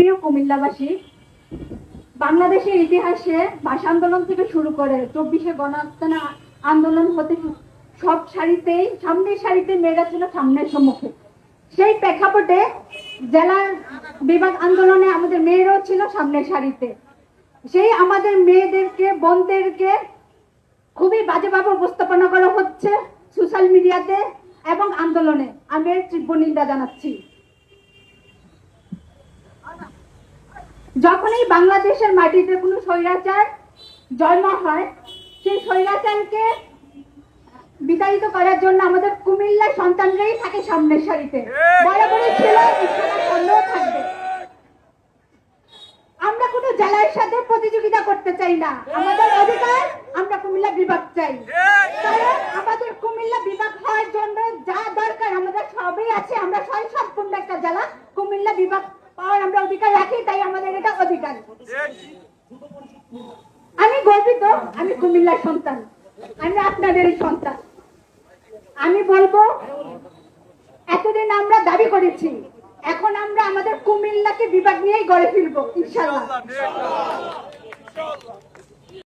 প্রিয় কুমিল্লাবাসী, বাংলাদেশের ইতিহাসে ভাষা আন্দোলন থেকে শুরু করে চব্বিশে গণঅভ্যুত্থান আন্দোলন হতে সব সারিতেই সামনের সারিতে মেয়েরা ছিল সামনের সম্মুখে। সেই প্রেক্ষাপটে জেলা বিভাগ আন্দোলনে আমাদের মেয়েরাও ছিল সামনের সারিতে। সেই আমাদের মেয়েদেরকে, বোনদেরকে খুবই বাজেভাবে উপস্থাপনা করা হচ্ছে সোশ্যাল মিডিয়াতে এবং আন্দোলনে। আমি এর তীব্র নিন্দা জানাচ্ছি। যখনই বাংলাদেশের মাটিতে কোনো স্বৈরাচার জন্ম হয়, সেই স্বৈরাচারকে বিতাড়িত করার জন্য আমাদের কুমিল্লার সন্তানরাই থাকে সামনের সারিতে। বরাবরই ছিল ইনশাআল্লাহ সামনেও থাকবে। আমরা কোনো জেলার সাথে প্রতিযোগিতা করতে চাই না। আমাদের অধিকার আমরা কুমিল্লা বিভাগ চাই। কারণ আমাদের কুমিল্লা বিভাগ হওয়ার জন্য যা দরকার আমাদের সবই আছে। আমরা স্বয়ং সম্পূর্ণ একটা জেলা কুমিল্লা বিভাগ পাওয়ার আমরা অধিকার রাখি, তাই আমাদের আমি গর্বিত, আমি কুমিল্লার সন্তান। আমি আপনাদেরই সন্তান। আমি বলব, এতদিন আমরা দাবি করেছি, এখন আমরা আমাদের কুমিল্লাকে বিভাগ নিয়েই গড়ে ফিরবো ইনশাল্লাহ